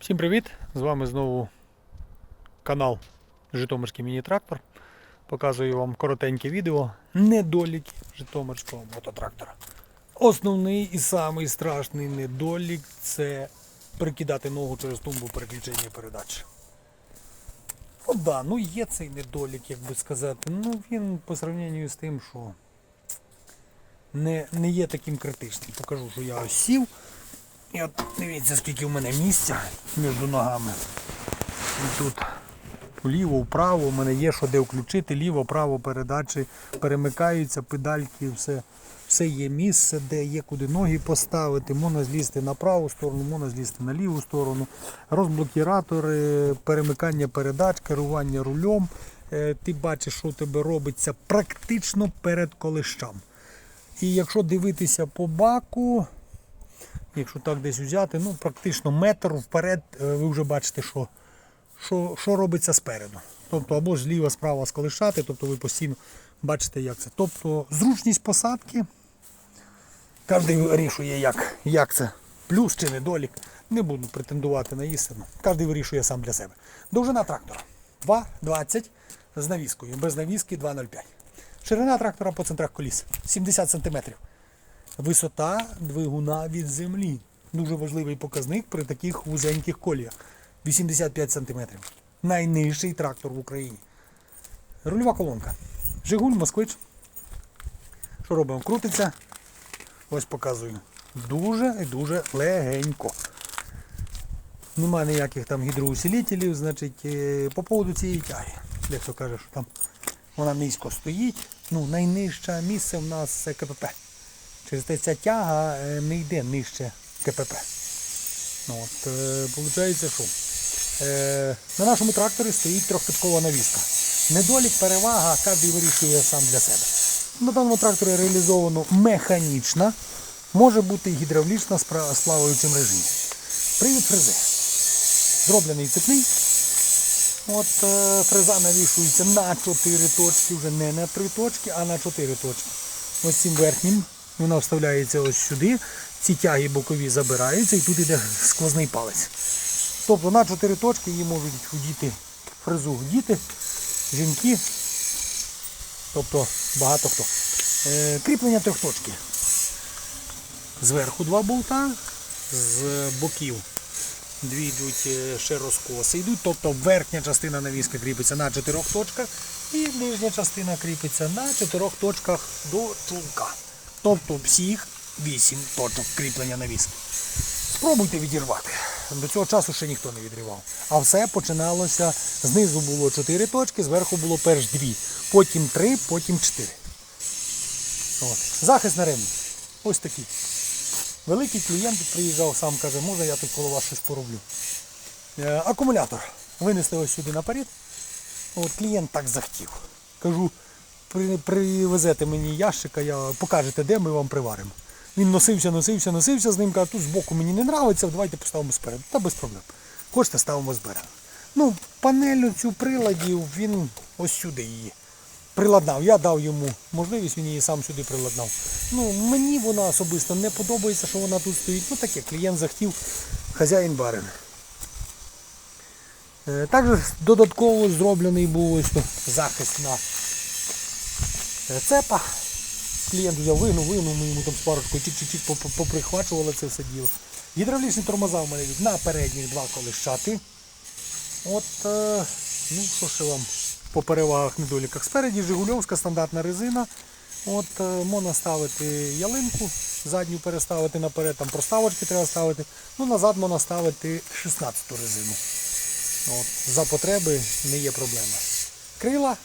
Всім привіт! З вами знову канал Житомирський міні-трактор. Показую вам коротеньке відео недоліки Житомирського мототрактора. Основний і самий страшний недолік це прикидати ногу через тумбу переключення передач. От да, ну є цей недолік, як би сказати. Ну він по сравненню з тим, що не, не є таким критичним. Покажу, що я ось сів. І от дивіться, скільки в мене місця між ногами. І тут вліво, вправо, у мене є що де включити, ліво, право передачі перемикаються, педальки, все, все є місце, де є куди ноги поставити, можна злізти на праву сторону, можна злізти на ліву сторону. Розблокіратори, перемикання передач, керування рулем. Е, Ти бачиш, що у тебе робиться практично перед колищам. І якщо дивитися по баку, якщо так десь взяти, ну практично метр вперед, е, ви вже бачите, що, що, що робиться спереду. Тобто або зліва, справа сколишати, тобто ви постійно бачите, як це. Тобто зручність посадки. Кожен вирішує, як, як це. Плюс чи недолік. Не буду претендувати на істину. Кожен вирішує сам для себе. Довжина трактора 2,20 з навіскою. Без навіски 2,05. Ширина трактора по центрах коліс 70 см. Висота двигуна від землі. Дуже важливий показник при таких вузеньких коліях. 85 см. Найнижчий трактор в Україні. Рульова колонка. Жигуль, москвич. Що робимо? Крутиться. Ось показую. Дуже і дуже легенько. Нема ніяких там гідроусилителів, значить, е, по поводу цієї тяги. Дехто каже, що там вона низько стоїть. Ну, найнижче місце в нас це КПП. Через те ця тяга е, не йде нижче КПП. Ну, от, е, Получається, що е, на нашому тракторі стоїть трьохпідкова навіска. Недолік, перевага, кожен вирішує сам для себе. На даному тракторі реалізовано механічна, може бути і гідравлічна з плаваючим режимом. Привід фрези. Зроблений цепний. От е, фреза навішується на 4 точки, вже не на 3 точки, а на 4 точки. Ось цим верхнім вона вставляється ось сюди. Ці тяги бокові забираються і тут йде сквозний палець. Тобто на 4 точки її можуть вдіти фрезу діти, жінки, тобто багато хто. Е, кріплення трьохточки. Зверху два болта, з боків дві йдуть е, ще розкоси йдуть, тобто верхня частина навіски кріпиться на чотирьох точках і нижня частина кріпиться на чотирьох точках до чулка. Тобто всіх вісім точок кріплення навіски. Спробуйте відірвати. До цього часу ще ніхто не відривав. А все починалося знизу було 4 точки, зверху було перш 2, потім 3, потім 4. От. Захист на ремні. Ось такий. Великий клієнт приїжджав, сам каже, може я тут коло вас щось пороблю. Е, акумулятор. Винесли ось сюди наперед. От клієнт так захотів. Кажу, привезете мені ящика, я покажете, де ми вам приваримо. Він носився, носився, носився з ним, каже, тут збоку мені не подобається, давайте поставимо спереду. Та без проблем. Хочете, ставимо спереду. Ну, панель цю приладів, він ось сюди її приладнав. Я дав йому можливість, він її сам сюди приладнав. Ну, мені вона особисто не подобається, що вона тут стоїть. Ну таке, клієнт захотів, хазяїн барин. Е, Також додатково зроблений був ось захист на цепа. Клієнт взяв вигнув, вигнув, ми йому там з парочкою чик-чик-чик поприхвачували це все діло. Гідравлічні тормоза в мене йдуть на передніх два колищати. От, е, ну що ще вам по перевагах недоліках. Спереді Жигульовська стандартна резина. От е, можна ставити ялинку, задню переставити наперед, там проставочки треба ставити. Ну назад можна ставити 16-ту резину. От, за потреби не є проблема. Крила,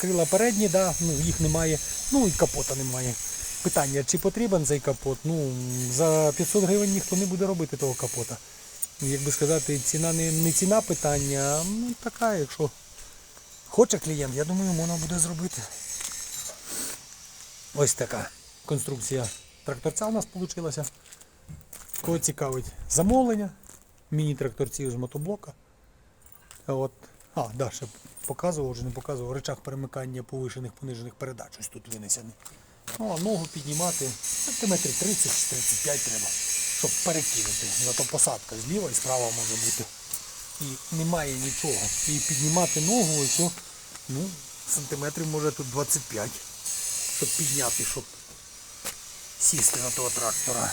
крила передні, да, ну, їх немає. Ну і капота немає. Питання, чи потрібен цей капот? Ну, за 500 гривень ніхто не буде робити того капота. Як би сказати, ціна не, не ціна питання, а ну, така, якщо хоче клієнт, я думаю, можна буде зробити. Ось така конструкція тракторця у нас вийшла. Кого цікавить замовлення, міні-тракторців з мотоблока. От, а, да, ще показував, вже не показував, речах перемикання повишених, понижених передач. Ось тут винесений. Ну, а ногу піднімати сантиметрів 30-35 треба. щоб перекинути. Зато посадка зліва і справа може бути. І немає нічого. І піднімати ногу ось, ну, сантиметрів може тут 25, щоб підняти, щоб сісти на того трактора.